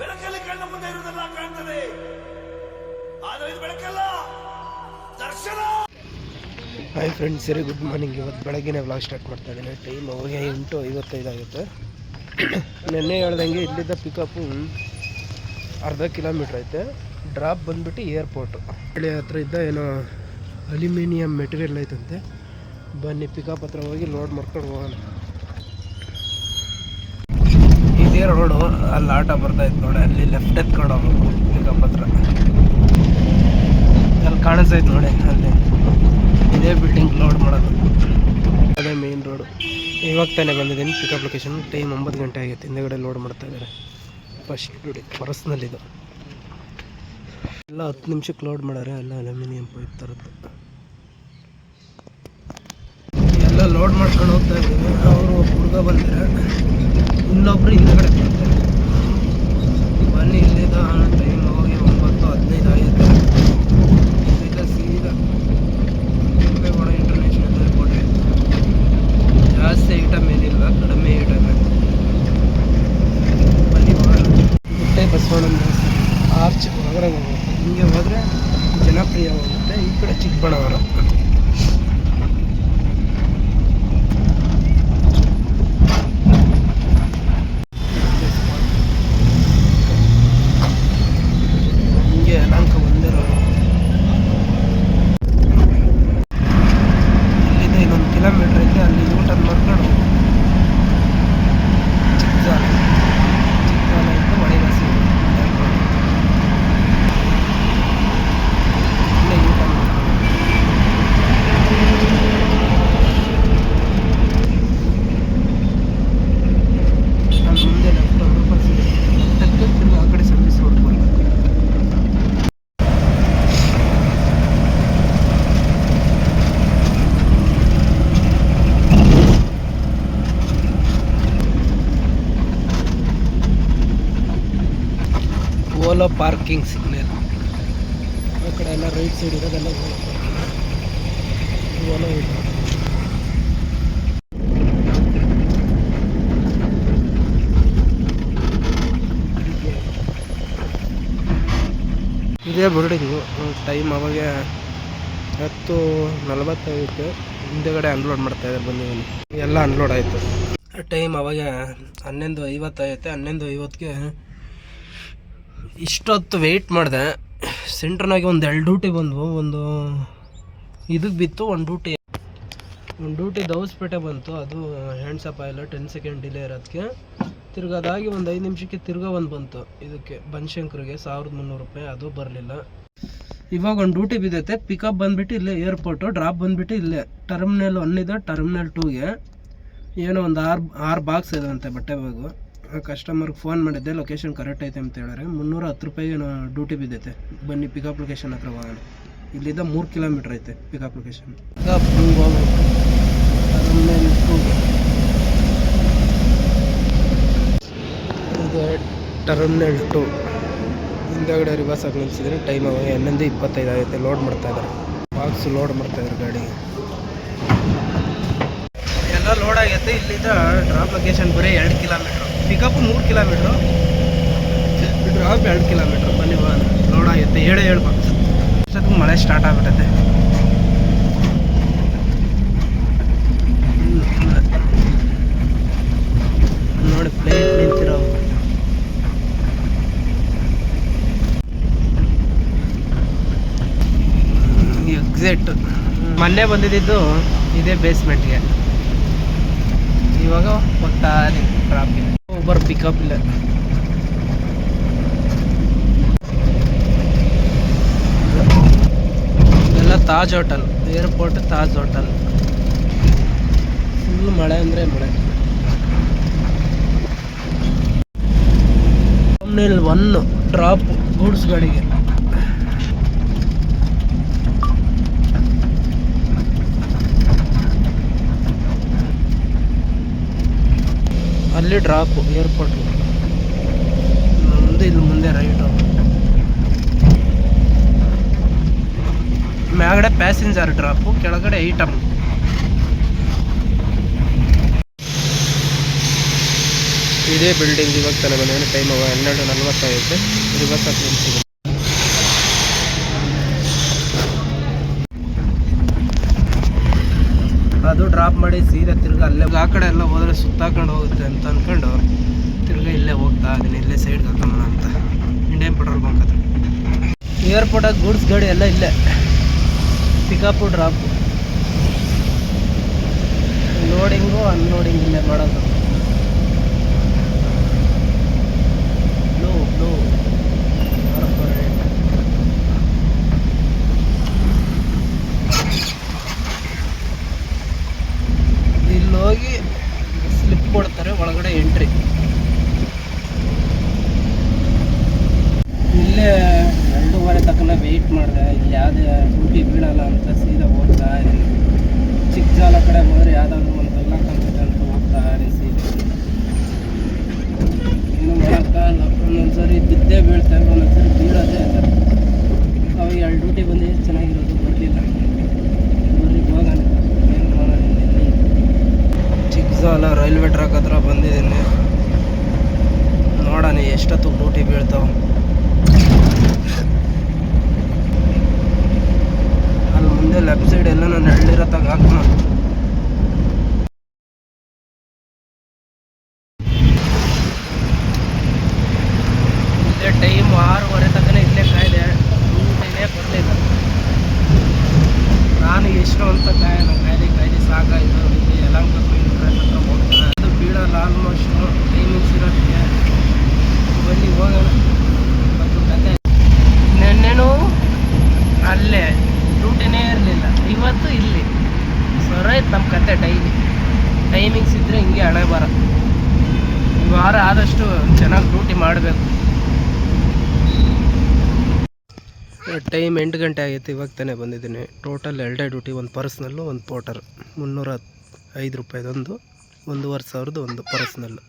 ಬೆಳಕಲ್ಲಿ ಕಣ್ಣ ಮುಂದೆ ಇರುವುದೆಲ್ಲ ಕಾಣ್ತದೆ. ಆದರೆ ಇದು ಬೆಳಕಲ್ಲ, ದರ್ಶನ. ಹಾಯ್ ಫ್ರೆಂಡ್ಸ್ ಸರಿ ಗುಡ್ ಮಾರ್ನಿಂಗ್ ಇವತ್ತು ಬೆಳಗ್ಗೆ ವ್ಲಾಗ್ ಸ್ಟಾರ್ಟ್ ಮಾಡ್ತಾ ಇದ್ದೀನಿ. ಟೈಮ್ ಅವಾಗೆ ಎಂಟು ಐವತ್ತೈದಾಗುತ್ತೆ ನೆನ್ನೆ ಹೇಳ್ದಂಗೆ ಇಲ್ಲಿದ್ದ ಪಿಕಪ್ಪು ಅರ್ಧ ಕಿಲೋಮೀಟ್ರ್ ಐತೆ. ಡ್ರಾಪ್ ಬಂದ್ಬಿಟ್ಟು ಏರ್ಪೋರ್ಟು ಹಳ್ಳಿ ಹತ್ರ ಇದ್ದ ಏನೋ ಅಲ್ಯೂಮಿನಿಯಂ ಮೆಟೀರಿಯಲ್ ಐತಂತೆ. ಬನ್ನಿ ಪಿಕಪ್ ಹತ್ರ ಹೋಗಿ ಲೋಡ್ ಮಾಡ್ಕೊಂಡು ಹೋಗೋಣ ಇದೇ ರೋಡು ಅಲ್ಲಿ ಆಟೋ ಬರ್ತಾ ಇತ್ತು ನೋಡಿ, ಅಲ್ಲಿ ಲೆಫ್ಟ್ ಎತ್ಕೊಂಡು ಹೋಗ್ಬೇಕು ಪಿಕಪ್ ಹತ್ರ. ಅಲ್ಲಿ ಕಾಣಿಸ್ತೈತೆ ನೋಡಿ, ಅಲ್ಲಿ. ಇದೇ ಬಿಲ್ಡಿಂಗ್ ಲೋಡ್ ಮಾಡೋದು. ಅದೇ ಮೇನ್ ರೋಡು ಇವಾಗ ತಾನೇ ಬಂದಿದ್ದೀನಿ ಪಿಕಪ್ ಲೊಕೇಶನ್ ಟೈಮ್ ಒಂಬತ್ತು ಗಂಟೆ ಆಗಿತ್ತು, ಹಿಂದೆಗಡೆ ಲೋಡ್ ಮಾಡ್ತಾ ಇದ್ದಾರೆ. ಫಸ್ಟ್ ನೋಡಿ ಪರ್ಸ್ನಲ್ಲಿದು ಎಲ್ಲ ಹತ್ತು ನಿಮಿಷಕ್ಕೆ ಲೋಡ್ ಮಾಡಾರೆ ಎಲ್ಲ ಅಲ್ಯೂಮಿನಿಯಂ ಪೈಪ್ ಥರದ್ದು ಎಲ್ಲ ಲೋಡ್ ಮಾಡ್ಕೊಂಡು ಹೋಗ್ತಾ ಇದ್ದೀವಿ. ಅವರು ಹುಡುಗ ಬಂದಿರ ಇನ್ನೊಬ್ರು ಹಿಂದ್ಗಡೆ ಬರ್ತಾರೆ ಬನ್ನಿ ಇಲ್ಲಿದ್ದ ಟೈಮ್ ಹೋಗಿ ಒಂಬತ್ತು, ಹದಿನೈದು ಆಗಿದೆ ಇಲ್ಲಿಂದ ಸೀದಾ ಕೆಂಪೇಗೌಡ ಇಂಟರ್ನ್ಯಾಷನಲ್ ಏರ್ಪೋರ್ಟ್ ಜಾಸ್ತಿ ಐಟಮ್ ಏನಿಲ್ಲ, ಕಡಿಮೆ ಐಟಮ್ ಬನ್ನಿ ಗುಟ್ಟೆ ಬಸವಣ್ಣನ ಆರ್ಚ್ ಹೊರಗಡೆ ಹೋಗುತ್ತೆ. ಹಿಂಗೆ ಹೋದರೆ ಜನಪ್ರಿಯವಾಗುತ್ತೆ. ಈ ಕಡೆ ಚಿಕ್ಕಬಳ್ಳಾಪುರ ಹಿಂಗೆ ಯಲಹಂಕ ಬಂದಿರೋ ಇಲ್ಲಿದೆ ಇನ್ನೊಂದು ಕಿಲೋಮೀಟ್ರ್ ಐತೆ ಅಲ್ಲಿ ಊಟನ್ ಮಾಡ್ಕೊಂಡು ಚಿಕ್ಕಜಾಲ ಚಿಕ್ಕಜಾಲ ಇತ್ತು ಮಳೆಗಾಸಿ ಇಲ್ಲೇ ಊಟ ನಾನು ಮುಂದೆ ಲೆಫ್ಟ್ ಲೆಫ್ಟ್ ಆ ಕಡೆ ಸರ್ವಿಸ್ ಹೊಡ್ಕೊಂಡು ಓಲೋ ಪಾರ್ಕಿಂಗ್ ಸಿಗ್ನಲ್ ಆ ಕಡೆ ಎಲ್ಲ ರೈಟ್ ಸೈಡ್ ಇರೋದೆಲ್ಲ ಓಲೋ ಇದೆ. ಬಿಲ್ಡಿಂಗು ಟೈಮ್ ಅವಾಗ ಹತ್ತು ನಲವತ್ತೈದು ಹಿಂದೆಗಡೆ ಅನ್ಲೋಡ್ ಮಾಡ್ತಾ ಇದ್ದಾರೆ ಬನ್ನಿ ಎಲ್ಲ ಅನ್ಲೋಡ್ ಆಯಿತು. ಟೈಮ್ ಅವಾಗ ಹನ್ನೊಂದು ಐವತ್ತೈತೆ, ಹನ್ನೊಂದು ಐವತ್ತಿಗೆ ಇಷ್ಟೊತ್ತು ವೆಯ್ಟ್ ಮಾಡಿದೆ. ಸೆಂಟ್ರ್ನಾಗೆ ಒಂದು ಎರಡು ಡ್ಯೂಟಿ ಬಂದವು. ಒಂದು ಇದಕ್ಕೆ ಬಿತ್ತು, ಒಂದು ಡ್ಯೂಟಿ ಒಂದು ಡ್ಯೂಟಿ ದವಸ್ಪೇಟೆ ಬಂತು. ಅದು ಹ್ಯಾಂಡ್ಸಪ್ ಆಯಿಲ್ಲ ಟೆನ್ ಸೆಕೆಂಡ್ ಡಿಲೇ ಇರೋದಕ್ಕೆ ತಿರ್ಗಿ ಅದಾಗಿ ಒಂದು ಐದು ನಿಮಿಷಕ್ಕೆ ತಿರ್ಗಾ ಒಂದು ಬಂತು. ಇದಕ್ಕೆ ಬನಶಂಕರಿಗೆ ಸಾವಿರದ ಮುನ್ನೂರು ರೂಪಾಯಿ, ಅದು ಬರಲಿಲ್ಲ. ಇವಾಗ ಒಂದು ಡ್ಯೂಟಿ ಬಿದ್ದೈತೆ. ಪಿಕಪ್ ಬಂದುಬಿಟ್ಟು ಇಲ್ಲೇ ಏರ್ಪೋರ್ಟು ಡ್ರಾಪ್ ಬಂದುಬಿಟ್ಟು ಇಲ್ಲೇ. ಟರ್ಮಿನಲ್ ಒನ್ ಇದೆ ಟರ್ಮಿನಲ್ ಟೂಗೆ ಏನೋ ಒಂದು ಆರು ಆರು ಬಾಕ್ಸ್ ಇದೆ ಅಂತೆ ಬಟ್ಟೆ ಬಾಗು ಕಸ್ಟಮರ್ಗೆ ಫೋನ್ ಮಾಡಿದ್ದೆ ಲೊಕೇಶನ್ ಕರೆಕ್ಟ್ ಐತೆ ಅಂತ ಹೇಳಿದ್ರೆ ಮುನ್ನೂರ ಹತ್ತು ರೂಪಾಯಿ ಏನೋ ಡ್ಯೂಟಿ ಬಿದ್ದೈತೆ. ಬನ್ನಿ ಪಿಕಪ್ ಲೊಕೇಶನ್ ಹತ್ರ ಹೋಗೋಣ. ಇಲ್ಲಿಂದ ಮೂರು ಕಿಲೋಮೀಟ್ರ್ ಐತೆ ಪಿಕಪ್ ಲೊಕೇಶನ್ ಪಿಕಪ್ ಇದು ಟರ್ಮಿನಲ್ ಟು. ಹಿಂದಗಡೆ ರಿವರ್ಸ್ ಆಗಿ ನಿಲ್ಸಿದ್ರೆ ಟೈಮ್ ಹನ್ನೊಂದು ಇಪ್ಪತ್ತೈದು ಆಗೈತೆ ಲೋಡ್ ಮಾಡ್ತಾ ಇದ್ದಾರೆ. ಬಾಕ್ಸ್ ಲೋಡ್ ಮಾಡ್ತಾ ಇದ್ದಾರೆ ಗಾಡಿ. ಎಲ್ಲ ಲೋಡ್ ಆಗೈತೆ. ಇಲ್ಲಿಂದ ಡ್ರಾಪ್ ಲೊಕೇಶನ್ ಬರೀ ಎರಡು ಕಿಲೋಮೀಟ್ರ್ ಪಿಕಪ್ ಮೂರು ಕಿಲೋಮೀಟ್ರು. ಡ್ರಾಪ್ ಎರಡು ಕಿಲೋಮೀಟ್ರ್. ಬನ್ನಿ ಬಾ. ಲೋಡ್ ಆಗುತ್ತೆ ಏಳು ಬಾಕ್ಸ್ ಅಷ್ಟೊತ್ತಿಗೆ ಮಳೆ ಸ್ಟಾರ್ಟ್ ಆಗ್ಬಿಟ್ಟೈತೆ ನೋಡಿ ಪ್ಲೇಟ್ ನಿಂತಿರೋ ಎಕ್ಸಾಕ್ಟ್ ಮೊನ್ನೆ ಬಂದಿದ್ದು ಇದೇ ಬೇಸ್ಮೆಂಟ್ಗೆ ಇವಾಗ ಹೋಗ್ತಾ ಟ್ರಾಫಿಕ್ ಪಿಕಪ್ ಇಲ್ಲ ಎಲ್ಲ Taj hotel airport Taj hotel. Full ಮಳೆ ಅಂದರೆ ಮಳೆ. ಒನ್ ಡ್ರಾಪ್ ಗೂಡ್ಸ್ ಅಲ್ಲಿ ಡ್ರಾಪ್ ಏರ್ಪೋರ್ಟ್ ಮುಂದೆ ಇಲ್ಲಿ ಮುಂದೆ ರೈಟು ಮ್ಯಾಗಡೆ ಪ್ಯಾಸೆಂಜರ್ ಡ್ರಾಪು ಕೆಳಗಡೆ ಐಟಮ್ ಇದೇ ಬಿಲ್ಡಿಂಗ್ ಇವಾಗ ತಾನೇ ಬಂದ ಟೈಮ್ ಹನ್ನೆರಡು ನಲ್ವತ್ತೈತೆ ರಿವರ್ಸ್ ಹತ್ತು ಸಿಗುತ್ತೆ ಅದು ಡ್ರಾಪ್ ಮಾಡಿ ಸೀದಾ ತಿರ್ಗಾ ಅಲ್ಲೇ ಆ ಕಡೆ ಎಲ್ಲ ಹೋದ್ರೆ ಸುತ್ತಾಕೊಂಡು ಹೋಗುತ್ತೆ ಅಂತ ಅಂದ್ಕೊಂಡು ತಿರ್ಗಿ ಇಲ್ಲೇ ಹೋಗ್ತಾ ಇದೀನಿ, ಇಲ್ಲೇ ಸೈಡ್ಗೆ ಹಾಕೋಣ ಅಂತ. ಇಂಡಿಯನ್ ಪೆಟ್ರೋಲ್ ಬಂಕ್ ಹತ್ರ. ಏರ್ಪೋರ್ಟಾಗ ಗೂಡ್ಸ್ ಗಾಡಿ ಎಲ್ಲ ಇಲ್ಲೇ. ಪಿಕಪ್ಪು ಡ್ರಾಪು ಲೋಡಿಂಗು ಅನ್ಲೋಡಿಂಗ್ ಇಲ್ಲೇ ಮಾಡೋದು. ಒಳಗಡೆ ಎಂಟ್ರಿ ಇಲ್ಲೇ ಎರಡೂವರೆ ತಕ್ಕ ವೆಯ್ಟ್ ಮಾಡಿದೆ. ಇಲ್ಲಿ ಯಾವುದೇ ಡ್ಯೂಟಿ ಬೀಳಲ್ಲ ಅಂತ. ನಾನು ಎಳ್ಳಿರೋ ತಗ ಹಾಕೋಣ ಆದಷ್ಟು ಚೆನ್ನಾಗಿ ಡ್ಯೂಟಿ ಮಾಡಬೇಕು. ಟೈಮ್ ಎಂಟು ಗಂಟೆ ಆಗೈತೆ ಇವಾಗ ತಾನೇ ಬಂದಿದ್ದೀನಿ. ಟೋಟಲ್ ಎರಡೇ ಡ್ಯೂಟಿ, ಒಂದು ಪರ್ಸ್ನಲ್ಲು, ಒಂದು ಪೋಟರ್ ಮುನ್ನೂರ ಐದು ರೂಪಾಯಿದೊಂದು, ಒಂದೂವರೆ ಸಾವಿರದ ಒಂದು ಪರ್ಸ್ನಲ್ಲು.